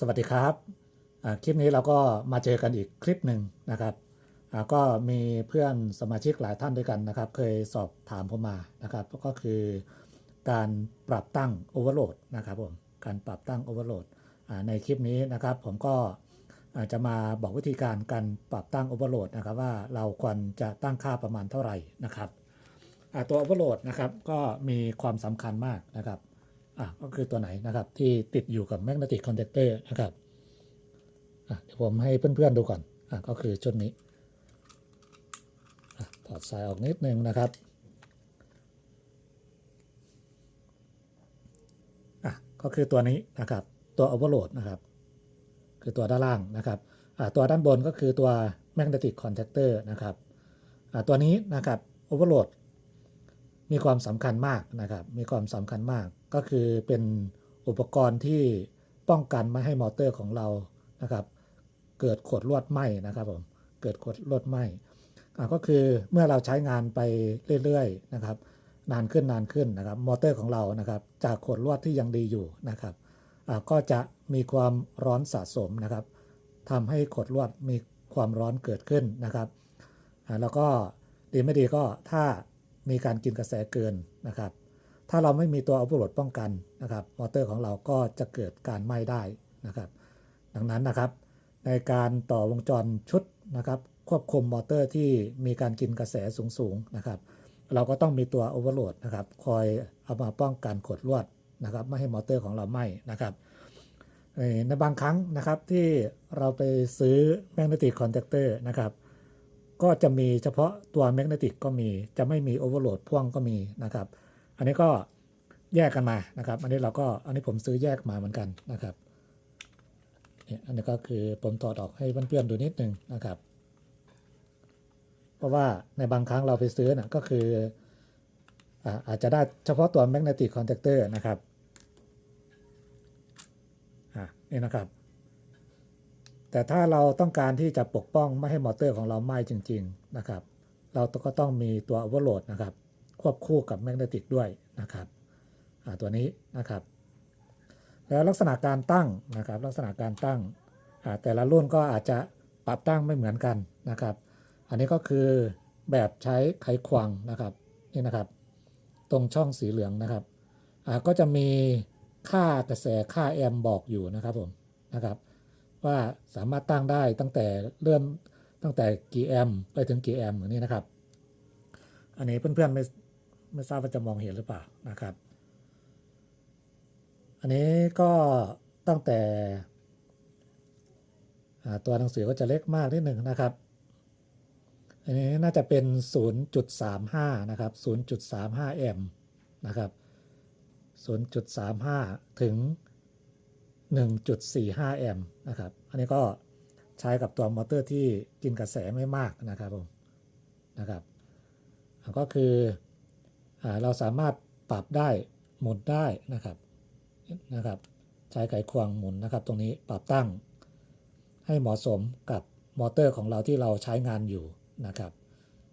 สวัสดีครับคลิปนี้เราก็มาเจอกันอีกคลิปหนึ่งนะครับก็มีเพื่อนสมาชิกหลายท่านด้วยกันนะครับ เคยสอบถามผมมานะครับ ก็คือการปรับตั้งโอเวอร์โหลดนะครับผมการปรับตั้งโอเวอร์โหลดในคลิปนี้นะครับ ผมก็จะมาบอกวิธีการการปรับตั้งโอเวอร์โหลดนะครับ ว่าเราควรจะตั้งค่าประมาณเท่าไหร่นะครับตัวโอเวอร์โหลดนะครับก็มีความสำคัญมากนะครับ อะก็คือตัวไหนนะครับ ที่ติดอยู่กับ magnetic contactor นะครับอะเดี๋ยวผมให้เพื่อนๆดูก่อนอะก็คือชุดนี้อะถอดสายออกนิดนึงนะครับอะก็คือตัวนี้นะครับตัว overload นะครับ คือตัวด้านล่างนะครับอะตัวด้านบนก็คือตัว magnetic contactor นะครับอะตัวนี้นะครับ overload มีความสำคัญมากนะครับ มีความสำคัญมาก ก็คือเป็นอุปกรณ์ที่ป้องกันไม่ให้มอเตอร์ของเรานะครับ เกิดขดลวดไหม้นะครับผม เกิดขดลวดไหม้อ่าก็คือเมื่อเราใช้งานไปเรื่อยๆนะครับ นานขึ้นนานขึ้นนะครับ มอเตอร์ของเรานะครับ จากขดลวดที่ยังดีอยู่นะครับอ่าก็จะมีความร้อนสะสมนะครับทำให้ขดลวดมีความร้อนเกิดขึ้นนะครับอ่าแล้วก็ดีไม่ดีก็ถ้า มีการกินกระแสเกินนะครับ ถ้าเราไม่มีตัวเอาโหลดป้องกันนะครับ มอเตอร์ของเราก็จะเกิดการไหม้ได้นะครับ ดังนั้นนะครับในการต่อวงจรชุดนะครับควบคุมมอเตอร์ที่มีการกินกระแสสูงๆนะครับ เราก็ต้องมีตัวโอเวอร์โหลดนะครับ คอยเอามาป้องกันขดลวดนะครับ ไม่ให้มอเตอร์ของเราไหม้นะครับในบางครั้งนะครับที่เราไปซื้อแมกเนติกคอนแทคเตอร์นะครับ ก็จะมีเฉพาะตัวแมกเนติกก็มีจะไม่มีโอเวอร์โหลดพ่วงก็มีนะครับ อันนี้ก็แยกกันมานะครับ อันนี้เราก็อันนี้ผมซื้อแยกมาเหมือนกันนะครับเนี่ยอันนี้ก็คือผมถอดออกให้เพื่อนๆดูนิดนึงนะครับ เพราะว่าในบางครั้งเราไปซื้อนะก็คืออาอาจจะได้เฉพาะตัว magnetic contactor นะครับ อะนี่นะครับ แต่ถ้าเราต้องการที่จะปกป้องไม่ให้มอเตอร์ของเราไหม้จริง ๆนะครับ เราก็ต้องมีตัว overload นะครับ ควบคู่กับแมกเนติกด้วยนะครับตัวนี้นะครับ แล้วลักษณะการตั้งนะครับ ลักษณะการตั้งแต่ละรุ่นก็อาจจะปรับตั้งไม่เหมือนกันนะครับ อันนี้ก็คือแบบใช้ไขควงนะครับนี่นะครับ ตรงช่องสีเหลืองนะครับก็จะมีค่ากระแสค่าแอมป์บอกอยู่นะครับผมนะครับ ว่าสามารถตั้งได้ตั้งแต่เริ่มตั้งแต่กี่แอมไปถึงกี่แอมอย่างนี้นะครับ อันนี้เพื่อนๆไม่ไม่ทราบว่าจะมองเห็นหรือเปล่านะครับ อันนี้ก็ตั้งแต่ตัวหนังสือก็จะเล็กมากนิดหนึ่งนะครับ อันนี้น่าจะเป็น 0.35 นะครับ 0.35แอมนะครับ 0.35 ถึง 1.45 แอมป์นะครับ อันนี้ก็ใช้กับตัวมอเตอร์ที่กินกระแสไม่มากนะครับผมนะครับ ก็คืออเราสามารถปรับได้หมุนได้นะครับนะครับ ใช้ไขควงหมุนนะครับ ตรงนี้ปรับตั้งให้เหมาะสมกับมอเตอร์ของเราที่เราใช้งานอยู่นะครับ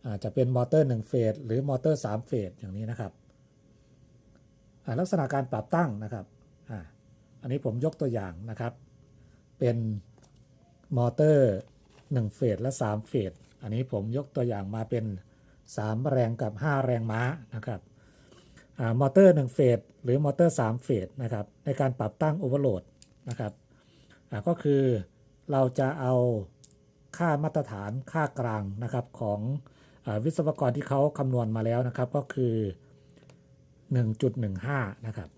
อาจจะเป็นมอเตอร์1เฟสหรือมอเตอร์3เฟสอย่างนี้นะครับลักษณะการปรับตั้งนะครับ อันนี้ผมยกตัวอย่างนะครับ เป็นมอเตอร์1เฟสและ3เฟสอันนี้ผมยกตัวอย่างมาเป็น 3 แรงกับ 5 แรงม้านะครับอมอเตอร์1เฟสหรือมอเตอร์3เฟสนะครับในการปรับตั้งโอเวอร์โหลดนะครับก็คือเราจะเอาค่ามาตรฐานค่ากลางนะครับของอวิศวกรที่เขาคำนวณมาแล้วนะครับก็คือ 1.15 นะครับ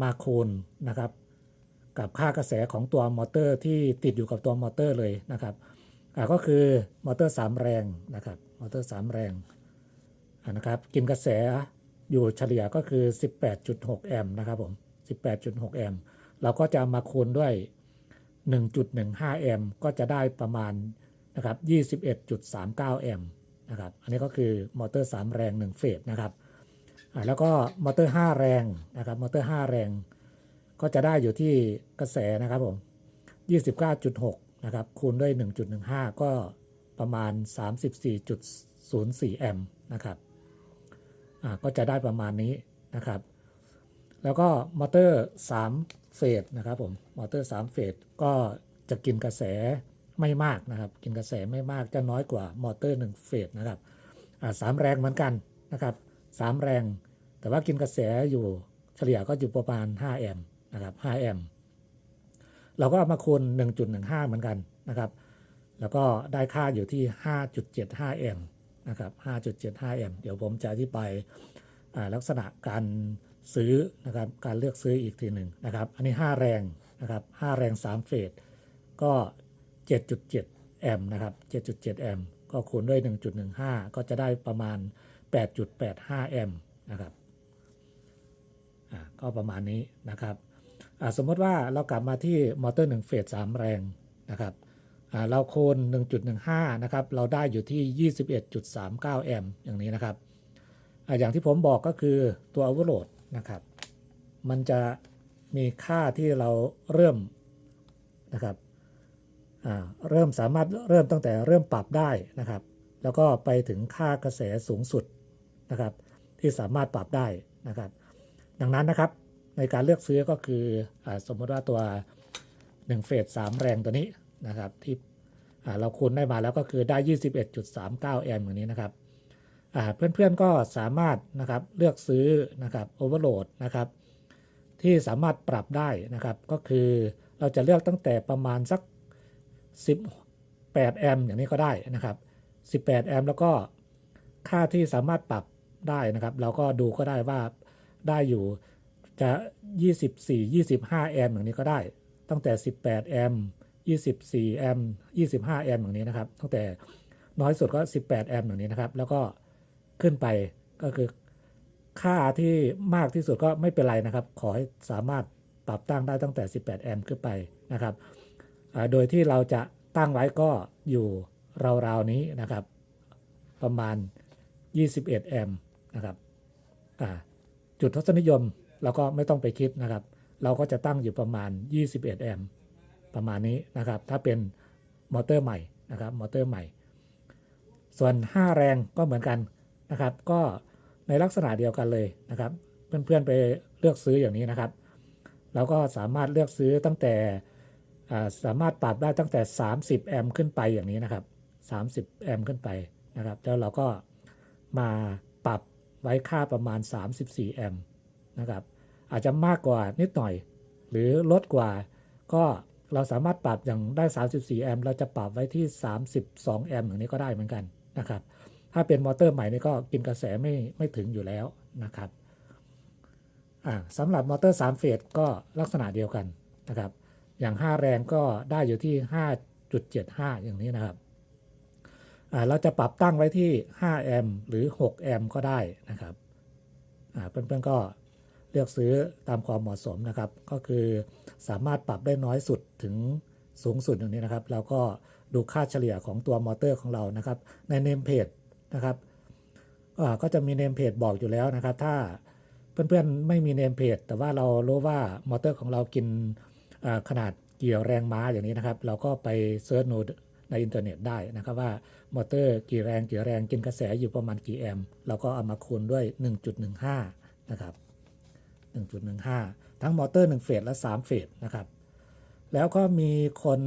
มาคูณนะครับ กับค่ากระแสของตัวมอเตอร์ที่ติดอยู่กับตัวมอเตอร์เลยนะครับก็คือมอเตอร์ 3 แรงนะครับมอเตอร์ 3 แรงนะครับกินกระแสอยู่เฉลี่ยก็คือ 18.6 แอมป์นะครับผม 18.6 แอมป์เราก็จะมาคูณด้วย 1.15 แอมป์ก็จะได้ประมาณนะครับ 21.39 แอมป์นะครับ อันนี้ก็คือมอเตอร์ 3 แรง 1 เฟสนะครับ แล้วก็มอเตอร์ 5 แรงนะครับมอเตอร์ 5 แรง ก็จะได้อยู่ที่กระแสนะครับผม29.6นะครับคูณด้วย 1.15 ก็ประมาณ 34.04 แอมป์นะครับอ่าก็จะได้ประมาณนี้นะครับ แล้วก็มอเตอร์ 3 เฟสนะครับผมมอเตอร์สามเฟสก็จะกินกระแสไม่มากนะครับ กินกระแสไม่มากจะน้อยกว่ามอเตอร์หนึ่งเฟสนะครับอ่าสามแรงเหมือนกันนะครับ สามแรง แต่ว่ากินกระแสอยู่เฉลี่ยก็อยู่ประมาณ 5 แอมป์นะครับ 5 แอมป์เราก็เอามาคูณ 1.15 เหมือนกันนะครับ แล้วก็ได้ค่าอยู่ที่ 5.75 แอมป์นะครับ 5.75 แอมป์เดี๋ยวผมจะอธิบายลักษณะการซื้อนะครับ การเลือกซื้ออีกทีหนึ่งนะครับ อันนี้ 5 แรงนะครับ5แรง 3 เฟส ก็ 7.7 แอมป์นะครับ 7.7 แอมป์ก็คูณด้วย 1.15 ก็จะได้ประมาณ 8.85 แอมป์นะครับอ่าก็ประมาณนี้นะครับอ่าสมมติว่าเรากลับมาที่มอเตอร์1เฟส3แรงนะครับอ่าเราโคูณ1.15 นะครับ เราได้อยู่ที่ 21.39 แอมป์อย่างนี้นะครับอ่าอย่างที่ผมบอกก็คือตัว overload นะครับ มันจะมีค่าที่เราเริ่มนะครับอ่าเริ่มสามารถเริ่มตั้งแต่เริ่มปรับได้นะครับ แล้วก็ไปถึงค่ากระแสสูงสุด นะครับ ที่สามารถปรับได้นะครับ ดังนั้นนะครับในการเลือกซื้อก็คืออสมมติว่าตัว1เฟส3แรงตัวนี้นะครับที่เราคูณได้มาแล้วก็คือได้ 21.39 แอมป์อย่างนี้นะครับอ่าเพื่อนๆก็สามารถนะครับเลือกซื้อนะครับโอเวอร์โหลดนะครับที่สามารถปรับได้นะครับ ก็คือเราจะเลือกตั้งแต่ประมาณสัก 18 แอมป์อย่างนี้ก็ได้นะครับ 18 แอมป์แล้วก็ค่าที่สามารถปรับ ได้นะครับ เราก็ดูก็ได้ว่าได้อยู่จะ 24 25 แอมป์อย่างนี้ก็ได้ ตั้งแต่ 18 แอมป์24 แอมป์25 แอมป์อย่างนี้นะครับ ตั้งแต่น้อยสุดก็ 18 แอมป์อย่างนี้นะครับ แล้วก็ขึ้นไปก็คือค่าที่มากที่สุดก็ไม่เป็นไรนะครับ ขอให้สามารถปรับตั้งได้ตั้งแต่ 18 แอมป์ขึ้นไปนะครับ โดยที่เราจะตั้งไว้ก็อยู่ราวๆนี้นะครับ ประมาณ 21 แอมป์ นะครับจุดทศนิยมเราก็ไม่ต้องไปคิดนะครับ เราก็จะตั้งอยู่ประมาณ 21 แอมป์ประมาณนี้นะครับ ถ้าเป็นมอเตอร์ใหม่นะครับมอเตอร์ใหม่ ส่วน 5 แรงก็เหมือนกันนะครับ ก็ในลักษณะเดียวกันเลยนะครับ เพื่อนๆไปเลือกซื้ออย่างนี้นะครับเราก็สามารถเลือกซื้อตั้งแต่สามารถปรับได้ตั้งแต่ 30 แอมป์ขึ้นไปอย่างนี้นะครับ 30 แอมป์ขึ้นไปนะครับ แล้วเราก็มาปรับ ไว้ค่าประมาณ 34 แอมป์นะครับอาจจะมากกว่านิดหน่อย หรือลดกว่าก็เราสามารถปรับอย่างได้ 34 แอมป์เราจะปรับไว้ที่ 32 แอมป์อย่างนี้ก็ได้เหมือนกันนะครับถ้าเป็นมอเตอร์ใหม่นี่ก็กินกระแสไม่ไม่ถึงอยู่แล้วนะครับสำหรับมอเตอร์ 3 เฟสก็ลักษณะเดียวกันนะครับอย่าง 5 แรงก็ได้อยู่ที่ 5.75 อย่างนี้นะครับ เราจะปรับตั้งไว้ที่5แอมป์หรือ6แอมป์ก็ได้นะครับเพื่อนๆก็เลือกซื้อตามความเหมาะสมนะครับ ก็คือสามารถปรับได้น้อยสุดถึงสูงสุดอย่างนี้นะครับ แล้วก็ดูค่าเฉลี่ยของตัวมอเตอร์ของเรานะครับ ในเนมเพจนะครับก็จะมีเนมเพจบอกอยู่แล้วนะครับ ถ้าเพื่อนๆไม่มีเนมเพจแต่ว่าเรารู้ว่ามอเตอร์ของเรากินขนาดเกี่ยวแรงม้าอย่างนี้นะครับ เราก็ไปเซิร์ชดู ในอินเทอร์เน็ตได้นะครับว่ามอเตอร์กี่แรงกี่แรงกินกระแสอยู่ประมาณกี่แอมป์เราก็เอามาคูณด้วย 1.15 นะครับ 1.15 ทั้งมอเตอร์ 1 เฟสและ 3 เฟสนะครับ แล้วก็มีคน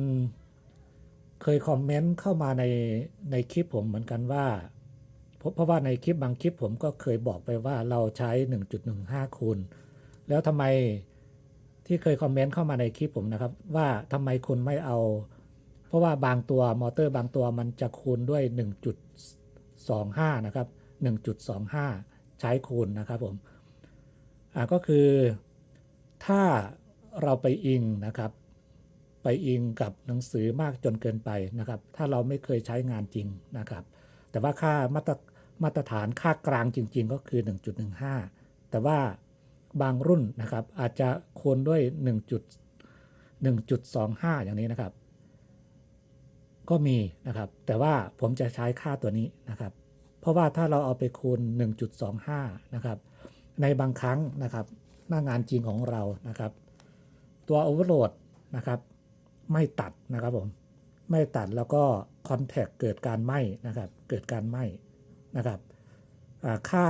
เคยคอมเมนต์เข้ามาในในคลิปผมเหมือนกันว่าเพราะว่าในคลิปบางคลิปผมก็เคยบอกไปว่าเราใช้ 1.15 คูณ แล้วทำไมที่เคยคอมเมนต์เข้ามาในคลิปผมนะครับ ว่าทำไมคุณไม่เอา ราะว่าบางตัวมอเตอร์บางตัวมันจะคูณด้วย 1.25 นะครับ 1.25 ใช้คูณนะครับผมอ่าก็คือถ้าเราไปอิงนะครับ ไปอิงกับหนังสือมากจนเกินไปนะครับ ถ้าเราไม่เคยใช้งานจริงนะครับ แต่ว่าค่ามาตรมาตรฐานค่ากลางจริง ๆ ก็คือ 1.15 แต่ว่าบางรุ่นนะครับอาจจะคูณด้วย 1. 1.25 อย่างนี้นะครับ ก็มีนะครับ แต่ว่าผมจะใช้ค่าตัวนี้นะครับ เพราะว่าถ้าเราเอาไปคูณ 1.25 นะครับ ในบางครั้งนะครับ หน้างานจริงของเรานะครับ ตัว Overload นะครับ ไม่ตัดนะครับผม ไม่ตัดแล้วก็คอนแทคเกิดการไหม้นะครับ เกิดการไหม้นะครับอ่าค่า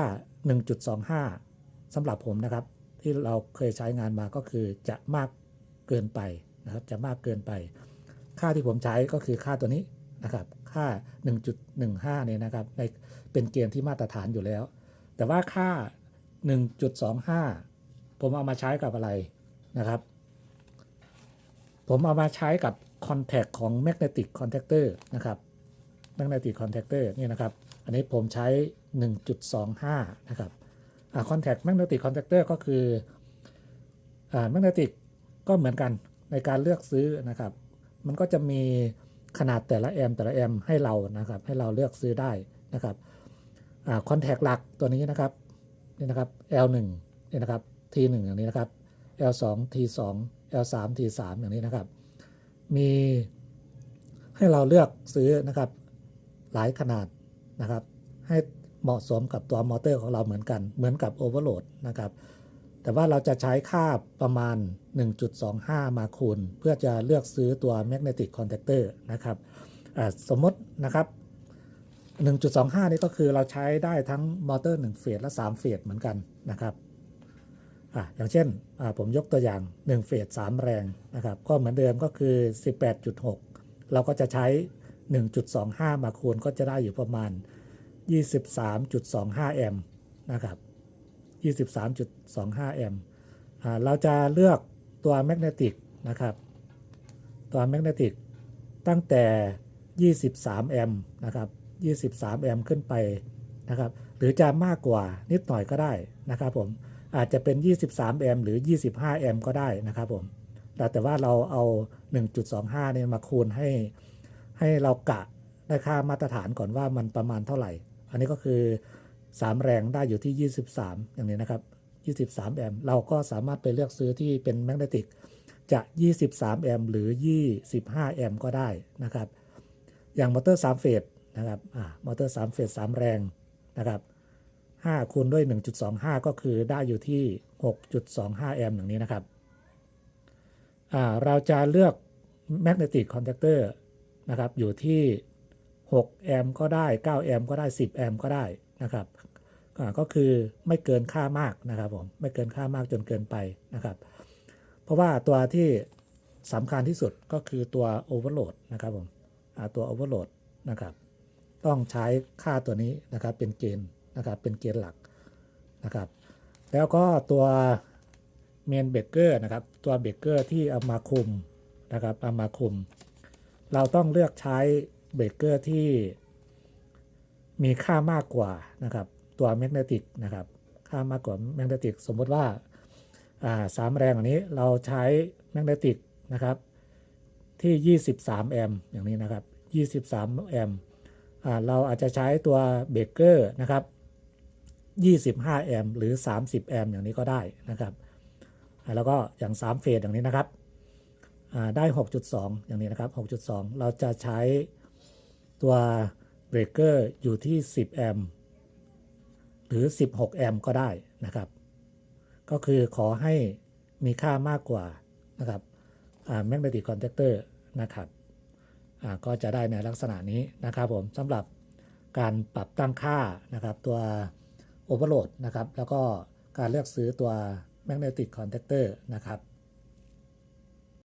1.25สำหรับผมนะครับ ที่เราเคยใช้งานมาก็คือจะมากเกินไปนะครับ จะมากเกินไป ค่าที่ผมใช้ก็คือค่าตัวนี้นะครับ ค่า 1.15 เนี่ยนะครับในเป็นเกณฑ์ที่มาตรฐานอยู่แล้ว แต่ว่าค่า 1.25 ผมเอามาใช้กับอะไรนะครับ ผมเอามาใช้กับ Contact ของ Magnetic Contactor นะครับ Magnetic Contactor นี่นะครับ อันนี้ผมใช้ 1.25 นะครับคอ่า Contact Magnetic Contactor ก็คืออ่า Magnetic ก็เหมือนกันในการเลือกซื้อนะครับ มันก็จะมีขนาดแต่ละแอมป์แต่ละแอมป์ให้เรานะครับ ให้เราเลือกซื้อได้นะครับคอ่า Contact หลักตัวนี้นะครับนี่นะครับ L1 นี่นะครับ T1 อย่างนี้นะครับ L2 T2 L3 T3 อย่างนี้นะครับ มีให้เราเลือกซื้อนะครับหลายขนาดนะครับ ให้เหมาะสมกับตัวมอเตอร์ของเราเหมือนกันเหมือนกับโอเวอร์โหลดนะครับ แต่ว่าเราจะใช้ค่าประมาณ 1.25 มาคูณ เพื่อจะเลือกซื้อตัว magnetic contactor นะครับสมมตินะครับ 1.25 นี่ก็คือเราใช้ได้ทั้งมอเตอร์ 1 เฟสและ 3 เฟสเหมือนกันนะครับออย่างเช่นผมยกตัวอย่าง 1 เฟส3 แรงนะครับ ก็เหมือนเดิมก็คือ 18.6 เราก็จะใช้ 1.25 มาคูณก็จะได้อยู่ประมาณ 23.25 แอมป์นะครับ 23.25 แอมป์เราจะเลือกตัวแมกเนติกนะครับ ตัวแมกเนติกตั้งแต่ 23 แอมป์นะครับ 23 แอมป์ขึ้นไปนะครับ หรือจะมากกว่านิดหน่อยก็ได้นะครับผม อาจจะเป็น 23 แอมป์หรือ 25 แอมป์ก็ได้นะครับผม แต่แต่ว่าเราเอา 1.25 เนี่ยมาคูณให้ให้เรากะได้ค่ามาตรฐานก่อนว่ามันประมาณเท่าไหร่ อันนี้ก็คือ 3 แรงได้อยู่ที่ 23 อย่างนี้นะครับ 23 แอมป์เราก็สามารถไปเลือกซื้อที่เป็นแมกเนติกจะ 23 แอมป์หรือ 25 แอมป์ก็ได้นะครับ อย่างมอเตอร์ 3 เฟสนะครับอ่ามอเตอร์ 3 เฟส 3 แรงนะครับ5คูณด้วย 1.25 ก็คือได้อยู่ที่ 6.25 แอมป์อย่างนี้นะครับอ่าเราจะเลือก magnetic contactor นะครับอยู่ที่ 6 แอมป์ก็ได้ 9 แอมป์ก็ได้ 10 แอมป์ก็ได้ นะครับอ่าก็คือไม่เกินค่ามากนะครับผมไม่เกินค่ามากจนเกินไปนะครับ เพราะว่าตัวที่สำคัญที่สุดก็คือตัว overload นะครับผมอ่าตัว overload นะครับต้องใช้ค่าตัวนี้นะครับเป็นเกณฑ์นะครับเป็นเกณฑ์หลักนะครับ แล้วก็ตัวเมนเบเกอร์นะครับตัวเบเกอร์ที่เอามาคุมนะครับเอามาคุม เราต้องเลือกใช้เบเกอร์ที่ มีค่ามากกว่านะครับตัวแมกเนติกนะครับค่ามากกว่าแมกเนติกสมมติว่าสามแรงอันนี้เราใช้แมกเนติกนะครับที่ 23 แอมป์อย่างนี้นะครับ 23 แอมป์เราอาจจะใช้ตัวเบเกอร์นะครับ 25 แอมป์หรือ 30 แอมป์อย่างนี้ก็ได้นะครับแล้วก็อย่าง 3 เฟสอย่างนี้นะครับได้ 6.2 อย่างนี้นะครับ 6.2 เราจะใช้ตัว เบรกเกอร์อยู่ที่ 10 แอมป์หรือ 16 แอมป์ก็ได้นะครับ ก็คือขอให้มีค่ามากกว่านะครับแมกเนติกคอนแทคเตอร์นะครับก็จะได้ในลักษณะนี้นะครับผมสำหรับการปรับตั้งค่านะครับตัวโอเวอร์โหลดนะครับ แล้วก็การเลือกซื้อตัว Magnetic Contactor นะครับ